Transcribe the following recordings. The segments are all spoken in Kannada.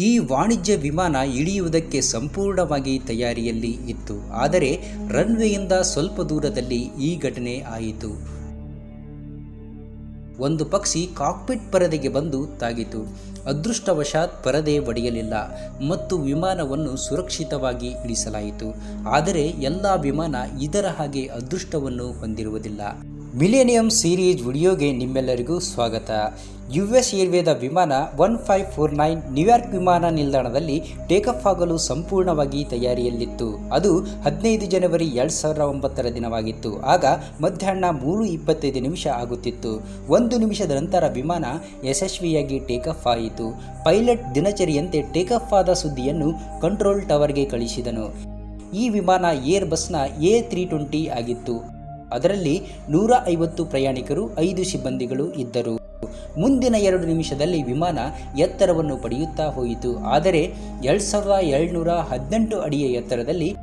ಈ ವಾಣಿಜ್ಯ ವಿಮಾನ ಇಳಿಯುವುದಕ್ಕೆ ಸಂಪೂರ್ಣವಾಗಿ ತಯಾರಿಯಲ್ಲಿ ಇತ್ತು. ಆದರೆ ರನ್ವೇಯಿಂದ ಸ್ವಲ್ಪ ದೂರದಲ್ಲಿ ಈ ಘಟನೆ ಆಯಿತು. ಒಂದು ಪಕ್ಷಿ ಕಾಕ್ಪಿಟ್ ಪರದೆಗೆ ಬಂದು ತಾಗಿತು. ಅದೃಷ್ಟವಶಾತ್ ಪರದೆ ಒಡೆಯಲಿಲ್ಲ. ಮತ್ತು ವಿಮಾನವನ್ನು ಸುರಕ್ಷಿತವಾಗಿ ಇಳಿಸಲಾಯಿತು. ಆದರೆ ಎಲ್ಲ ವಿಮಾನ ಇದರ ಹಾಗೆ ಅದೃಷ್ಟವನ್ನು ಹೊಂದಿರುವುದಿಲ್ಲ. ಮಿಲೇನಿಯಂ ಸೀರೀಸ್ ವಿಡಿಯೋಗೆ ನಿಮ್ಮೆಲ್ಲರಿಗೂ ಸ್ವಾಗತ. ಯು ಎಸ್ ಏರ್ವೇದ ವಿಮಾನ one five four nine New York ವಿಮಾನ ನಿಲ್ದಾಣದಲ್ಲಿ ಟೇಕಫ್ ಆಗಲು ಸಂಪೂರ್ಣವಾಗಿ ತಯಾರಿಯಲ್ಲಿತ್ತು. ಅದು ಹದಿನೈದು ಜನವರಿ ಎರಡು ಸಾವಿರದ ಒಂಬತ್ತರ ದಿನವಾಗಿತ್ತು. ಆಗ ಮಧ್ಯಾಹ್ನ ಮೂರು ಇಪ್ಪತ್ತೈದು ನಿಮಿಷ ಆಗುತ್ತಿತ್ತು. ಒಂದು ನಿಮಿಷದ ನಂತರ ವಿಮಾನ ಯಶಸ್ವಿಯಾಗಿ ಟೇಕಫ್ ಆಯಿತು. ಪೈಲಟ್ ದಿನಚರಿಯಂತೆ ಟೇಕಫ್ ಆದ ಸುದ್ದಿಯನ್ನು ಕಂಟ್ರೋಲ್ ಟವರ್ಗೆ ಕಳಿಸಿದನು. ಈ ವಿಮಾನ ಏರ್ ಬಸ್ನ ಎ ತ್ರೀ ಟ್ವೆಂಟಿ ಆಗಿತ್ತು. ಅದರಲ್ಲಿ ನೂರ ಐವತ್ತು ಪ್ರಯಾಣಿಕರು, ಐದು ಸಿಬ್ಬಂದಿಗಳು ಇದ್ದರು. ಮುಂದಿನ ಎರಡು ನಿಮಿಷದಲ್ಲಿ ವಿಮಾನ ಎತ್ತರವನ್ನು ಪಡೆಯುತ್ತಾ ಹೋಯಿತು. ಆದರೆ ಎರಡು ಸಾವಿರದ ಏಳ್ನೂರ ಹದಿನೆಂಟು ಅಡಿಯ ಎತ್ತರದಲ್ಲಿ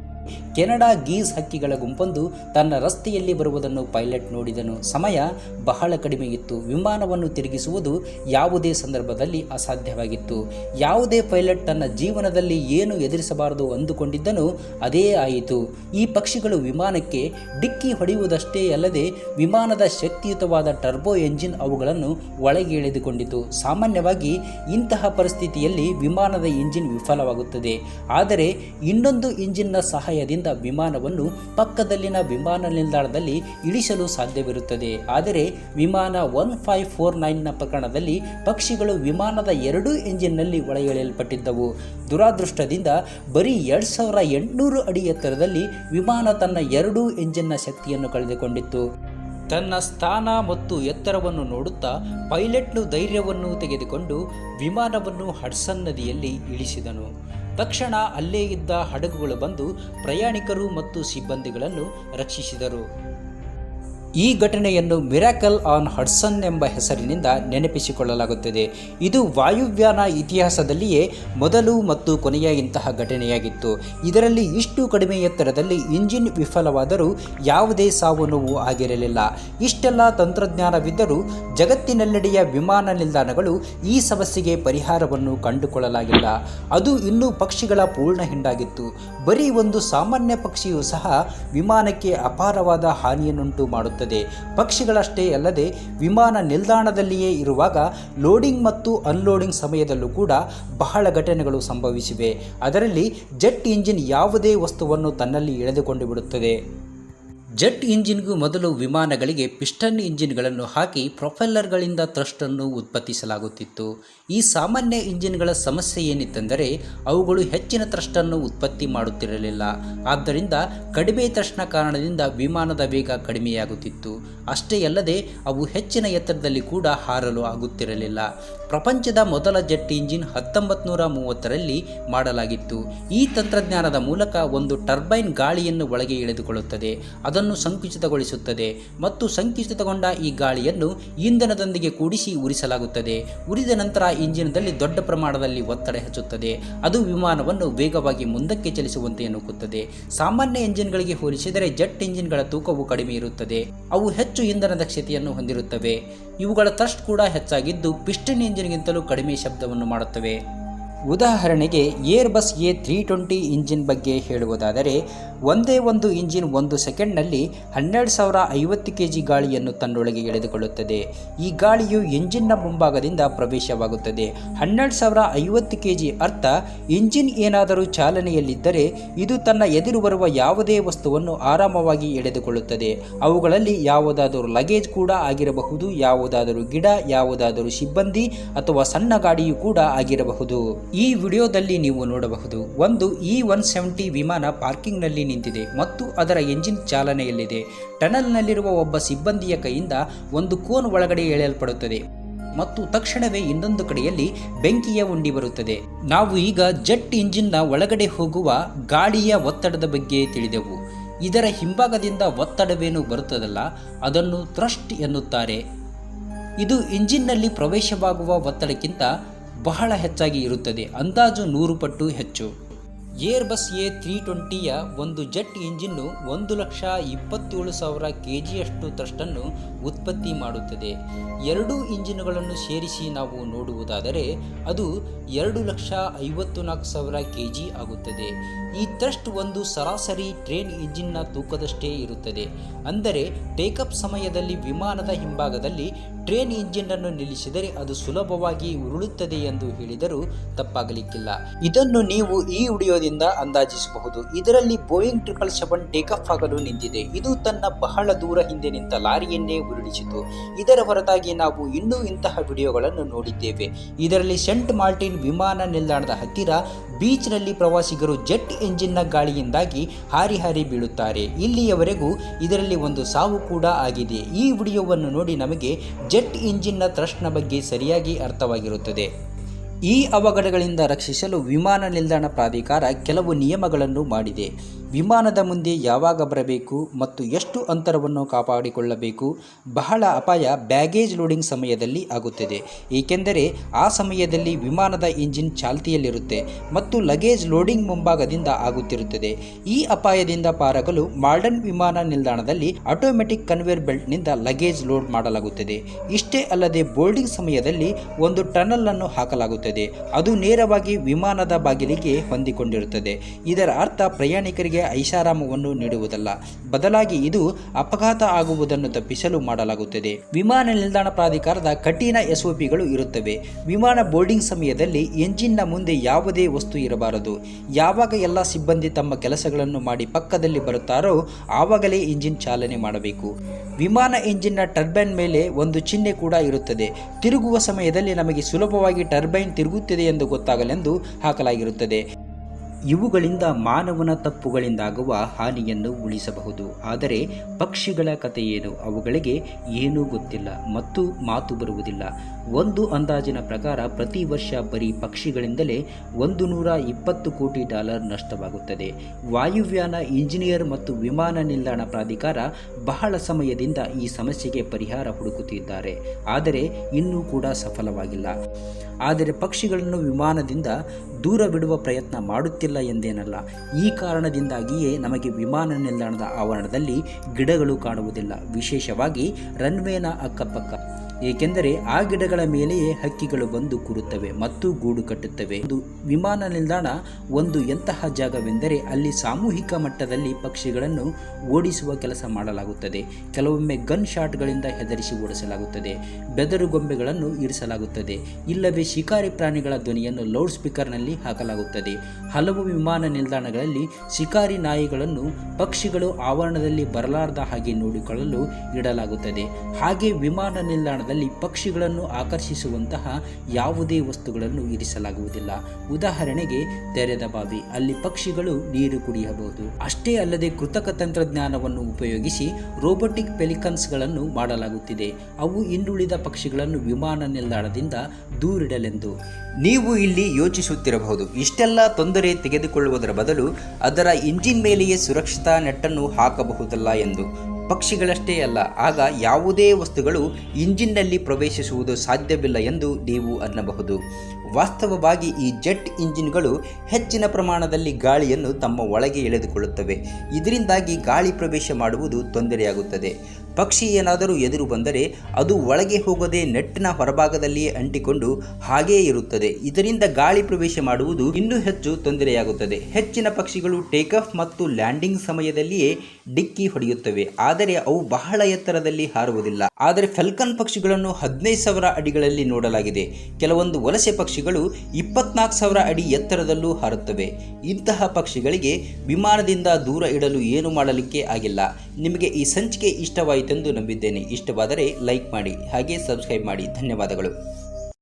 ಕೆನಡಾ ಗೀಸ್ ಹಕ್ಕಿಗಳ ಗುಂಪೊಂದು ತನ್ನ ರಸ್ತೆಯಲ್ಲಿ ಬರುವುದನ್ನು ಪೈಲಟ್ ನೋಡಿದನು. ಸಮಯ ಬಹಳ ಕಡಿಮೆ ಇತ್ತು. ವಿಮಾನವನ್ನು ತಿರುಗಿಸುವುದು ಯಾವುದೇ ಸಂದರ್ಭದಲ್ಲಿ ಅಸಾಧ್ಯವಾಗಿತ್ತು. ಯಾವುದೇ ಪೈಲಟ್ ತನ್ನ ಜೀವನದಲ್ಲಿ ಏನು ಎದುರಿಸಬಾರದು ಅಂದುಕೊಂಡಿದ್ದನೋ ಅದೇ ಆಯಿತು. ಈ ಪಕ್ಷಿಗಳು ವಿಮಾನಕ್ಕೆ ಡಿಕ್ಕಿ ಹೊಡೆಯುವುದಷ್ಟೇ ಅಲ್ಲದೆ ವಿಮಾನದ ಶಕ್ತಿಯುತವಾದ ಟರ್ಬೋ ಎಂಜಿನ್ ಅವುಗಳನ್ನು ಒಳಗೆ ಎಳೆದುಕೊಂಡಿತು ಸಾಮಾನ್ಯವಾಗಿ ಇಂತಹ ಪರಿಸ್ಥಿತಿಯಲ್ಲಿ ವಿಮಾನದ ಇಂಜಿನ್ ವಿಫಲವಾಗುತ್ತದೆ. ಆದರೆ ಇನ್ನೊಂದು ಇಂಜಿನ್ನ ಸಹಾಯದಿಂದ ವಿಮಾನವನ್ನು ಪಕ್ಕದಲ್ಲಿನ ವಿಮಾನ ನಿಲ್ದಾಣದಲ್ಲಿ ಇಳಿಸಲು ಸಾಧ್ಯವಿರುತ್ತದೆ. ಆದರೆ ವಿಮಾನ ಒನ್ ಫೈವ್ ಫೋರ್ ನೈನ್ನ ಪ್ರಕರಣದಲ್ಲಿ ಪಕ್ಷಿಗಳು ವಿಮಾನದ ಎರಡೂ ಎಂಜಿನ್ನಲ್ಲಿ ಒಳಗೆಳೆಯಲ್ಪಟ್ಟಿದ್ದವು ದುರಾದೃಷ್ಟದಿಂದ ಬರೀ ಎರಡು ಸಾವಿರ ಎಂಟುನೂರು ಅಡಿ ಎತ್ತರದಲ್ಲಿ ವಿಮಾನ ತನ್ನ ಎರಡೂ ಎಂಜಿನ್ನ ಶಕ್ತಿಯನ್ನು ಕಳೆದುಕೊಂಡಿತ್ತು. ತನ್ನ ಸ್ಥಾನ ಮತ್ತು ಎತ್ತರವನ್ನು ನೋಡುತ್ತಾ ಪೈಲಟ್ನು ಧೈರ್ಯವನ್ನು ತೆಗೆದುಕೊಂಡು ವಿಮಾನವನ್ನು ಹಡ್ಸನ್ ನದಿಯಲ್ಲಿ ಇಳಿಸಿದನು. ತಕ್ಷಣ ಅಲ್ಲೇ ಇದ್ದ ಹಡಗುಗಳು ಬಂದು ಪ್ರಯಾಣಿಕರು ಮತ್ತು ಸಿಬ್ಬಂದಿಗಳನ್ನು ರಕ್ಷಿಸಿದರು. ಈ ಘಟನೆಯನ್ನು ಮಿರಾಕಲ್ ಆನ್ ಹಡ್ಸನ್ ಎಂಬ ಹೆಸರಿನಿಂದ ನೆನಪಿಸಿಕೊಳ್ಳಲಾಗುತ್ತದೆ. ಇದು ವಾಯುವ್ಯಾನ ಇತಿಹಾಸದಲ್ಲಿಯೇ ಮೊದಲು ಮತ್ತು ಕೊನೆಯ ಇಂತಹ ಘಟನೆಯಾಗಿತ್ತು. ಇದರಲ್ಲಿ ಇಷ್ಟು ಕಡಿಮೆ ಎತ್ತರದಲ್ಲಿ ಇಂಜಿನ್ ವಿಫಲವಾದರೂ ಯಾವುದೇ ಸಾವು ನೋವು ಆಗಿರಲಿಲ್ಲ. ಇಷ್ಟೆಲ್ಲ ತಂತ್ರಜ್ಞಾನವಿದ್ದರೂ ಜಗತ್ತಿನೆಲ್ಲೆಡೆಯ ವಿಮಾನ ನಿಲ್ದಾಣಗಳು ಈ ಸಮಸ್ಯೆಗೆ ಪರಿಹಾರವನ್ನು ಕಂಡುಕೊಳ್ಳಲಾಗಿಲ್ಲ. ಅದು ಇನ್ನೂ ಪಕ್ಷಿಗಳ ಪೂರ್ಣ ಹಿಂಡಾಗಿತ್ತು. ಬರೀ ಒಂದು ಸಾಮಾನ್ಯ ಪಕ್ಷಿಯೂ ಸಹ ವಿಮಾನಕ್ಕೆ ಅಪಾರವಾದ ಹಾನಿಯನ್ನುಂಟು ಮಾಡುತ್ತದೆ. ಪಕ್ಷಿಗಳಷ್ಟೇ ಅಲ್ಲದೆ ವಿಮಾನ ನಿಲ್ದಾಣದಲ್ಲಿಯೇ ಇರುವಾಗ ಲೋಡಿಂಗ್ ಮತ್ತು ಅನ್ಲೋಡಿಂಗ್ ಸಮಯದಲ್ಲೂ ಕೂಡ ಬಹಳ ಘಟನೆಗಳು ಸಂಭವಿಸಿವೆ. ಅದರಲ್ಲಿ ಜೆಟ್ ಇಂಜಿನ್ ಯಾವುದೇ ವಸ್ತುವನ್ನು ತನ್ನಲ್ಲಿ ಎಳೆದುಕೊಂಡು ಬಿಡುತ್ತದೆ. ಜೆಟ್ ಇಂಜಿನ್ಗೂ ಮೊದಲು ವಿಮಾನಗಳಿಗೆ ಪಿಸ್ಟನ್ ಇಂಜಿನ್ಗಳನ್ನು ಹಾಕಿ ಪ್ರೊಫೆಲ್ಲರ್ಗಳಿಂದ ಥ್ರಸ್ಟನ್ನು ಉತ್ಪತ್ತಿಸಲಾಗುತ್ತಿತ್ತು. ಈ ಸಾಮಾನ್ಯ ಇಂಜಿನ್ಗಳ ಸಮಸ್ಯೆ ಏನಿತ್ತೆಂದರೆ ಅವುಗಳು ಹೆಚ್ಚಿನ ಥ್ರಸ್ಟನ್ನು ಉತ್ಪತ್ತಿ ಮಾಡುತ್ತಿರಲಿಲ್ಲ. ಆದ್ದರಿಂದ ಕಡಿಮೆ ಥ್ರಸ್ಟ್ನ ಕಾರಣದಿಂದ ವಿಮಾನದ ವೇಗ ಕಡಿಮೆಯಾಗುತ್ತಿತ್ತು. ಅಷ್ಟೇ ಅಲ್ಲದೆ ಅವು ಹೆಚ್ಚಿನ ಎತ್ತರದಲ್ಲಿ ಕೂಡ ಹಾರಲು ಆಗುತ್ತಿರಲಿಲ್ಲ. ಪ್ರಪಂಚದ ಮೊದಲ ಜೆಟ್ ಇಂಜಿನ್ ಹತ್ತೊಂಬತ್ತು ನೂರ ಮೂವತ್ತರಲ್ಲಿ ಮಾಡಲಾಗಿತ್ತು. ಈ ತಂತ್ರಜ್ಞಾನದ ಮೂಲಕ ಒಂದು ಟರ್ಬೈನ್ ಗಾಳಿಯನ್ನು ಒಳಗೆ ಎಳೆದುಕೊಳ್ಳುತ್ತದೆ. ಅದನ್ನು ಸಂಕುಚಿತಗೊಳಿಸುತ್ತದೆ ಮತ್ತು ಸಂಕುಚಿತಗೊಂಡ ಈ ಗಾಳಿಯನ್ನು ಇಂಧನದೊಂದಿಗೆ ಕೂಡಿಸಿ ಉರಿಸಲಾಗುತ್ತದೆ. ಉರಿದ ನಂತರ ಇಂಜಿನ್ದಲ್ಲಿ ದೊಡ್ಡ ಪ್ರಮಾಣದಲ್ಲಿ ಒತ್ತಡ ಹೆಚ್ಚುತ್ತದೆ. ಅದು ವಿಮಾನವನ್ನು ವೇಗವಾಗಿ ಮುಂದಕ್ಕೆ ಚಲಿಸುವಂತೆ ನೂಕುತ್ತದೆ. ಸಾಮಾನ್ಯ ಎಂಜಿನ್ಗಳಿಗೆ ಹೋಲಿಸಿದರೆ ಜೆಟ್ ಇಂಜಿನ್ಗಳ ತೂಕವು ಕಡಿಮೆ ಇರುತ್ತದೆ. ಅವು ಹೆಚ್ಚು ಇಂಧನ ದಕ್ಷತೆಯನ್ನು ಹೊಂದಿರುತ್ತವೆ. ಇವುಗಳ ಥ್ರಸ್ಟ್ ಕೂಡ ಹೆಚ್ಚಾಗಿದ್ದು ಪಿಸ್ಟನ್ ಇಂಜಿನ್ಗಿಂತಲೂ ಕಡಿಮೆ ಶಬ್ದವನ್ನು ಮಾಡುತ್ತವೆ. ಉದಾಹರಣೆಗೆ Airbus A three twenty engine ಬಗ್ಗೆ ಹೇಳುವುದಾದರೆ, ಒಂದೇ ಒಂದು ಇಂಜಿನ್ ಒಂದು ಸೆಕೆಂಡ್ನಲ್ಲಿ ಹನ್ನೆರಡು ಸಾವಿರ ಐವತ್ತು ಕೆ ಜಿ ಗಾಳಿಯನ್ನು ತನ್ನೊಳಗೆ ಎಳೆದುಕೊಳ್ಳುತ್ತದೆ. ಈ ಗಾಳಿಯು ಇಂಜಿನ್ನ ಮುಂಭಾಗದಿಂದ ಪ್ರವೇಶವಾಗುತ್ತದೆ. ಹನ್ನೆರಡು ಸಾವಿರ ಐವತ್ತು ಕೆ ಜಿ ಅರ್ಥ, ಇಂಜಿನ್ ಏನಾದರೂ ಚಾಲನೆಯಲ್ಲಿದ್ದರೆ ಇದು ತನ್ನ ಎದುರು ಬರುವ ಯಾವುದೇ ವಸ್ತುವನ್ನು ಆರಾಮವಾಗಿ ಎಳೆದುಕೊಳ್ಳುತ್ತದೆ. ಅವುಗಳಲ್ಲಿ ಯಾವುದಾದರೂ ಲಗೇಜ್ ಕೂಡ ಆಗಿರಬಹುದು, ಯಾವುದಾದರೂ ಗಿಡ, ಯಾವುದಾದರೂ ಸಿಬ್ಬಂದಿ ಅಥವಾ ಸಣ್ಣ ಗಾಡಿಯೂ ಕೂಡ ಆಗಿರಬಹುದು. ಈ ವಿಡಿಯೋದಲ್ಲಿ ನೀವು ನೋಡಬಹುದು, ಒಂದು ಇ ಒನ್ ಸೆವೆಂಟಿ ವಿಮಾನ ಪಾರ್ಕಿಂಗ್ನಲ್ಲಿ ನಿಂತಿದೆ ಮತ್ತು ಅದರ ಎಂಜಿನ್ ಚಾಲನೆಯಲ್ಲಿದೆ. ಟನಲ್ನಲ್ಲಿರುವ ಒಬ್ಬ ಸಿಬ್ಬಂದಿಯ ಕೈಯಿಂದ ಒಂದು ಕೋನ್ ಒಳಗಡೆ ಎಳೆಯಲ್ಪಡುತ್ತದೆ ಮತ್ತು ತಕ್ಷಣವೇ ಇನ್ನೊಂದು ಕಡೆಯಲ್ಲಿ ಬೆಂಕಿಯ ಉಂಡಿ ಬರುತ್ತದೆ. ನಾವು ಈಗ ಜೆಟ್ ಇಂಜಿನ್ನ ಒಳಗಡೆ ಹೋಗುವ ಗಾಳಿಯ ಒತ್ತಡದ ಬಗ್ಗೆ ತಿಳಿದೆವು. ಇದರ ಹಿಂಭಾಗದಿಂದ ಒತ್ತಡವೇನು ಬರುತ್ತದಲ್ಲ, ಅದನ್ನು ಥ್ರಸ್ಟ್ ಎನ್ನುತ್ತಾರೆ. ಇದು ಇಂಜಿನ್ನಲ್ಲಿ ಪ್ರವೇಶವಾಗುವ ಒತ್ತಡಕ್ಕಿಂತ ಬಹಳ ಹೆಚ್ಚಾಗಿ ಇರುತ್ತದೆ. ಅಂದಾಜು ನೂರು ಪಟ್ಟು ಹೆಚ್ಚು. ಏರ್ ಬಸ್ ಎ ತ್ರೀ ಟ್ವೆಂಟಿಯ ಒಂದು ಜೆಟ್ ಇಂಜಿನ್ನು ಒಂದು ಲಕ್ಷ ಇಪ್ಪತ್ತೇಳು ಸಾವಿರ ಕೆ ಜಿಯಷ್ಟು ತಷ್ಟನ್ನು ಉತ್ಪತ್ತಿ ಮಾಡುತ್ತದೆ. ಎರಡೂ ಇಂಜಿನ್ಗಳನ್ನು ಸೇರಿಸಿ ನಾವು ನೋಡುವುದಾದರೆ ಅದು ಎರಡು ಲಕ್ಷ ಐವತ್ತು ನಾಲ್ಕು ಸಾವಿರ ಕೆ ಜಿ ಆಗುತ್ತದೆ. ಈ ಥ್ರಸ್ಟ್ ಒಂದು ಸರಾಸರಿ ಟ್ರೈನ್ ಇಂಜಿನ್ನ ತೂಕದಷ್ಟೇ ಇರುತ್ತದೆ. ಅಂದರೆ ಟೇಕಪ್ ಸಮಯದಲ್ಲಿ ವಿಮಾನದ ಹಿಂಭಾಗದಲ್ಲಿ ಟ್ರೈನ್ ಇಂಜಿನ್ ನಿಲ್ಲಿಸಿದರೆ ಅದು ಸುಲಭವಾಗಿ ಉರುಳುತ್ತದೆ ಎಂದು ಹೇಳಿದರೂ ತಪ್ಪಾಗಲಿಕ್ಕಿಲ್ಲ. ಇದನ್ನು ನೀವು ಈ ವಿಡಿಯೋದಿಂದ ಅಂದಾಜಿಸಬಹುದು. ಇದರಲ್ಲಿ ಬೋಯಿಂಗ್ ಟ್ರಿಪಲ್ ಸೆವೆನ್ ಟೇಕಫ್ ಆಗಲು ನಿಂತಿದೆ. ಇದು ತನ್ನ ಬಹಳ ದೂರ ಹಿಂದೆ ನಿಂತ ಲಾರಿಯನ್ನೇ ಉರುಳಿಸಿತು. ಇದರ ಹೊರತಾಗಿ ನಾವು ಇನ್ನೂ ಇಂತಹ ವಿಡಿಯೋಗಳನ್ನು ನೋಡಿದ್ದೇವೆ. ಇದರಲ್ಲಿ ಸೆಂಟ್ ಮಾರ್ಟಿನ್ ವಿಮಾನ ನಿಲ್ದಾಣದ ಹತ್ತಿರ ಬೀಚ್ನಲ್ಲಿ ಪ್ರವಾಸಿಗರು ಜೆಟ್ ಎಂಜಿನ್ನ ಗಾಳಿಯಿಂದಾಗಿ ಹಾರಿ ಹಾರಿ ಬೀಳುತ್ತಾರೆ. ಇಲ್ಲಿಯವರೆಗೂ ಇದರಲ್ಲಿ ಒಂದು ಸಾವು ಕೂಡ ಆಗಿದೆ. ಈ ವಿಡಿಯೋವನ್ನು ನೋಡಿ ನಮಗೆ ಜೆಟ್ ಇಂಜಿನ್ನ ಥ್ರಸ್ಟ್ನ ಬಗ್ಗೆ ಸರಿಯಾಗಿ ಅರ್ಥವಾಗಿರುತ್ತದೆ. ಈ ಅವಘಡಗಳಿಂದ ರಕ್ಷಿಸಲು ವಿಮಾನ ನಿಲ್ದಾಣ ಪ್ರಾಧಿಕಾರ ಕೆಲವು ನಿಯಮಗಳನ್ನು ಮಾಡಿದೆ. ವಿಮಾನದ ಮುಂದೆ ಯಾವಾಗ ಬರಬೇಕು ಮತ್ತು ಎಷ್ಟು ಅಂತರವನ್ನು ಕಾಪಾಡಿಕೊಳ್ಳಬೇಕು ಬಹಳ ಅಪಾಯ ಬ್ಯಾಗೇಜ್ ಲೋಡಿಂಗ್ ಸಮಯದಲ್ಲಿ ಆಗುತ್ತದೆ. ಏಕೆಂದರೆ ಆ ಸಮಯದಲ್ಲಿ ವಿಮಾನದ ಇಂಜಿನ್ ಚಾಲ್ತಿಯಲ್ಲಿರುತ್ತೆ ಮತ್ತು ಲಗೇಜ್ ಲೋಡಿಂಗ್ ಮುಂಭಾಗದಿಂದ ಆಗುತ್ತಿರುತ್ತದೆ. ಈ ಅಪಾಯದಿಂದ ಪಾರಾಗಲು ಮಾಡರ್ನ್ ವಿಮಾನ ನಿಲ್ದಾಣದಲ್ಲಿ ಆಟೋಮೆಟಿಕ್ ಕನ್ವೇರ್ ಬೆಲ್ಟ್ನಿಂದ ಲಗೇಜ್ ಲೋಡ್ ಮಾಡಲಾಗುತ್ತದೆ. ಇಷ್ಟೇ ಅಲ್ಲದೆ ಬೋರ್ಡಿಂಗ್ ಸಮಯದಲ್ಲಿ ಒಂದು ಟನಲ್ ಅನ್ನು ಹಾಕಲಾಗುತ್ತದೆ. ಅದು ನೇರವಾಗಿ ವಿಮಾನದ ಬಾಗಿಲಿಗೆ ಹೊಂದಿಕೊಂಡಿರುತ್ತದೆ. ಇದರ ಅರ್ಥ ಪ್ರಯಾಣಿಕರಿಗೆ ಐಷಾರಾಮವನ್ನು ನೀಡುವುದಲ್ಲ. ಬದಲಾಗಿ ಇದು ಅಪಘಾತ ಆಗುವುದನ್ನು ತಪ್ಪಿಸಲು ಮಾಡಲಾಗುತ್ತದೆ. ವಿಮಾನ ನಿಲ್ದಾಣ ಪ್ರಾಧಿಕಾರದ ಕಠಿಣ ಎಸ್ಒಪಿಗಳು ಇರುತ್ತವೆ. ವಿಮಾನ ಬೋರ್ಡಿಂಗ್ ಸಮಯದಲ್ಲಿ ಎಂಜಿನ್ನ ಮುಂದೆ ಯಾವುದೇ ವಸ್ತು ಇರಬಾರದು. ಯಾವಾಗ ಎಲ್ಲ ಸಿಬ್ಬಂದಿ ತಮ್ಮ ಕೆಲಸಗಳನ್ನು ಮಾಡಿ ಪಕ್ಕದಲ್ಲಿ ಬರುತ್ತಾರೋ ಆವಾಗಲೇ ಇಂಜಿನ್ ಚಾಲನೆ ಮಾಡಬೇಕು. ವಿಮಾನ ಇಂಜಿನ್ನ ಟರ್ಬೈನ್ ಮೇಲೆ ಒಂದು ಚಿಹ್ನೆ ಕೂಡ ಇರುತ್ತದೆ. ತಿರುಗುವ ಸಮಯದಲ್ಲಿ ನಮಗೆ ಸುಲಭವಾಗಿ ಟರ್ಬೈನ್ ತಿರುಗುತ್ತಿದೆ ಎಂದು ಗೊತ್ತಾಗಲೆಂದು ಹಾಕಲಾಗಿರುತ್ತದೆ. ಇವುಗಳಿಂದ ಮಾನವನ ತಪ್ಪುಗಳಿಂದಾಗುವ ಹಾನಿಯನ್ನು ಉಳಿಸಬಹುದು. ಆದರೆ ಪಕ್ಷಿಗಳ ಕಥೆಯೇನು? ಅವುಗಳಿಗೆ ಏನೂ ಗೊತ್ತಿಲ್ಲ ಮತ್ತು ಮಾತು ಬರುವುದಿಲ್ಲ. ಒಂದು ಅಂದಾಜಿನ ಪ್ರಕಾರ ಪ್ರತಿ ವರ್ಷ ಬರೀ ಪಕ್ಷಿಗಳಿಂದಲೇ ಒಂದು ನೂರ ಇಪ್ಪತ್ತು ಕೋಟಿ ಡಾಲರ್ ನಷ್ಟವಾಗುತ್ತದೆ. ವಾಯುವ್ಯಾನ ಇಂಜಿನಿಯರ್ ಮತ್ತು ವಿಮಾನ ನಿಲ್ದಾಣ ಪ್ರಾಧಿಕಾರ ಬಹಳ ಸಮಯದಿಂದ ಈ ಸಮಸ್ಯೆಗೆ ಪರಿಹಾರ ಹುಡುಕುತ್ತಿದ್ದಾರೆ. ಆದರೆ ಇನ್ನೂ ಕೂಡ ಸಫಲವಾಗಿಲ್ಲ. ಆದರೆ ಪಕ್ಷಿಗಳನ್ನು ವಿಮಾನದಿಂದ ದೂರ ಬಿಡುವ ಪ್ರಯತ್ನ ಮಾಡುತ್ತಿಲ್ಲ ಎಂದೇನಲ್ಲ. ಈ ಕಾರಣದಿಂದಾಗಿಯೇ ನಮಗೆ ವಿಮಾನ ನಿಲ್ದಾಣದ ಆವರಣದಲ್ಲಿ ಗಿಡಗಳು ಕಾಣುವುದಿಲ್ಲ. ವಿಶೇಷವಾಗಿ ರನ್ವೇನ ಅಕ್ಕಪಕ್ಕ. ಏಕೆಂದರೆ ಆ ಗಿಡಗಳ ಮೇಲೆಯೇ ಹಕ್ಕಿಗಳು ಬಂದು ಕೂರುತ್ತವೆ ಮತ್ತು ಗೂಡು ಕಟ್ಟುತ್ತವೆ. ಒಂದು ವಿಮಾನ ನಿಲ್ದಾಣ. ಒಂದು ಎಂತಹ ಜಾಗವೆಂದರೆ ಅಲ್ಲಿ ಸಾಮೂಹಿಕ ಮಟ್ಟದಲ್ಲಿ ಪಕ್ಷಿಗಳನ್ನು ಓಡಿಸುವ ಕೆಲಸ ಮಾಡಲಾಗುತ್ತದೆ. ಕೆಲವೊಮ್ಮೆ ಗನ್ ಶಾಟ್ಗಳಿಂದ ಹೆದರಿಸಿ ಓಡಿಸಲಾಗುತ್ತದೆ. ಬೆದರು ಗೊಂಬೆಗಳನ್ನು ಇರಿಸಲಾಗುತ್ತದೆ. ಇಲ್ಲವೇ ಶಿಕಾರಿ ಪ್ರಾಣಿಗಳ ಧ್ವನಿಯನ್ನು ಲೌಡ್ ಸ್ಪೀಕರ್ನಲ್ಲಿ ಹಾಕಲಾಗುತ್ತದೆ. ಹಲವು ವಿಮಾನ ನಿಲ್ದಾಣಗಳಲ್ಲಿ ಶಿಕಾರಿ ನಾಯಿಗಳನ್ನು ಪಕ್ಷಿಗಳು ಆವರಣದಲ್ಲಿ ಬರಲಾರದ ಹಾಗೆ ನೋಡಿಕೊಳ್ಳಲು ಇಡಲಾಗುತ್ತದೆ. ಹಾಗೆ ವಿಮಾನ ನಿಲ್ದಾಣದಲ್ಲಿ ಪಕ್ಷಿಗಳನ್ನು ಆಕರ್ಷಿಸುವಂತಹ ಯಾವುದೇ ವಸ್ತುಗಳನ್ನು ಇರಿಸಲಾಗುವುದಿಲ್ಲ. ಉದಾಹರಣೆಗೆ, ತೆರೆದ ಬಾವಿ, ಅಲ್ಲಿ ಪಕ್ಷಿಗಳು ನೀರು ಕುಡಿಯಬಹುದು. ಅಷ್ಟೇ ಅಲ್ಲದೆ ಕೃತಕ ತಂತ್ರಜ್ಞಾನವನ್ನು ಉಪಯೋಗಿಸಿ ರೋಬೋಟಿಕ್ ಪೆಲಿಕನ್ಸ್ಗಳನ್ನು ಮಾಡಲಾಗುತ್ತಿದೆ. ಅವು ಇನ್ನುಳಿದ ಪಕ್ಷಿಗಳನ್ನು ವಿಮಾನ ನಿಲ್ದಾಣದಿಂದ ದೂರಿಡಲೆಂದು. ನೀವು ಇಲ್ಲಿ ಯೋಚಿಸುತ್ತಿರಬಹುದು, ಇಷ್ಟೆಲ್ಲ ತೊಂದರೆ ತೆಗೆದುಕೊಳ್ಳುವುದರ ಬದಲು ಅದರ ಇಂಜಿನ್ ಮೇಲೆಯೇ ಸುರಕ್ಷತಾ ನೆಟ್ಟನ್ನು ಹಾಕಬಹುದಲ್ಲ ಎಂದು. ಪಕ್ಷಿಗಳಷ್ಟೇ ಅಲ್ಲ, ಆಗ ಯಾವುದೇ ವಸ್ತುಗಳು ಇಂಜಿನ್ನಲ್ಲಿ ಪ್ರವೇಶಿಸುವುದು ಸಾಧ್ಯವಿಲ್ಲ ಎಂದು ನೀವು ಅನ್ನಬಹುದು. ವಾಸ್ತವವಾಗಿ ಈ ಜೆಟ್ ಇಂಜಿನ್ಗಳು ಹೆಚ್ಚಿನ ಪ್ರಮಾಣದಲ್ಲಿ ಗಾಳಿಯನ್ನು ತಮ್ಮ ಒಳಗೆ ಎಳೆದುಕೊಳ್ಳುತ್ತವೆ. ಇದರಿಂದಾಗಿ ಗಾಳಿ ಪ್ರವೇಶ ಮಾಡುವುದು ತೊಂದರೆಯಾಗುತ್ತದೆ. ಪಕ್ಷಿ ಏನಾದರೂ ಎದುರು ಬಂದರೆ ಅದು ಒಳಗೆ ಹೋಗದೆ ನೆಟ್ಟಿನ ಹೊರಭಾಗದಲ್ಲಿಯೇ ಅಂಟಿಕೊಂಡು ಹಾಗೇ ಇರುತ್ತದೆ. ಇದರಿಂದ ಗಾಳಿ ಪ್ರವೇಶ ಮಾಡುವುದು ಇನ್ನೂ ಹೆಚ್ಚು ತೊಂದರೆಯಾಗುತ್ತದೆ. ಹೆಚ್ಚಿನ ಪಕ್ಷಿಗಳು ಟೇಕಾಫ್ ಮತ್ತು ಲ್ಯಾಂಡಿಂಗ್ ಸಮಯದಲ್ಲಿಯೇ ಡಿಕ್ಕಿ ಹೊಡೆಯುತ್ತವೆ. ಆದರೆ ಅವು ಬಹಳ ಎತ್ತರದಲ್ಲಿ ಹಾರುವುದಿಲ್ಲ. ಆದರೆ ಫೆಲ್ಕನ್ ಪಕ್ಷಿಗಳನ್ನು ಹದಿನೈದು ಸಾವಿರ ಅಡಿಗಳಲ್ಲಿ ನೋಡಲಾಗಿದೆ. ಕೆಲವೊಂದು ವಲಸೆ ಪಕ್ಷಿಗಳು ಇಪ್ಪತ್ನಾಲ್ಕು ಸಾವಿರ ಅಡಿ ಎತ್ತರದಲ್ಲೂ ಹಾರುತ್ತವೆ. ಇಂತಹ ಪಕ್ಷಿಗಳಿಗೆ ವಿಮಾನದಿಂದ ದೂರ ಇಡಲು ಏನು ಮಾಡಲಿಕ್ಕೆ ಆಗಿಲ್ಲ. ನಿಮಗೆ ಈ ಸಂಚಿಕೆ ಇಷ್ಟವಾಯಿತೆಂದು ನಂಬಿದ್ದೇನೆ. ಇಷ್ಟವಾದರೆ ಲೈಕ್ ಮಾಡಿ ಹಾಗೆ ಸಬ್ಸ್ಕ್ರೈಬ್ ಮಾಡಿ. ಧನ್ಯವಾದಗಳು.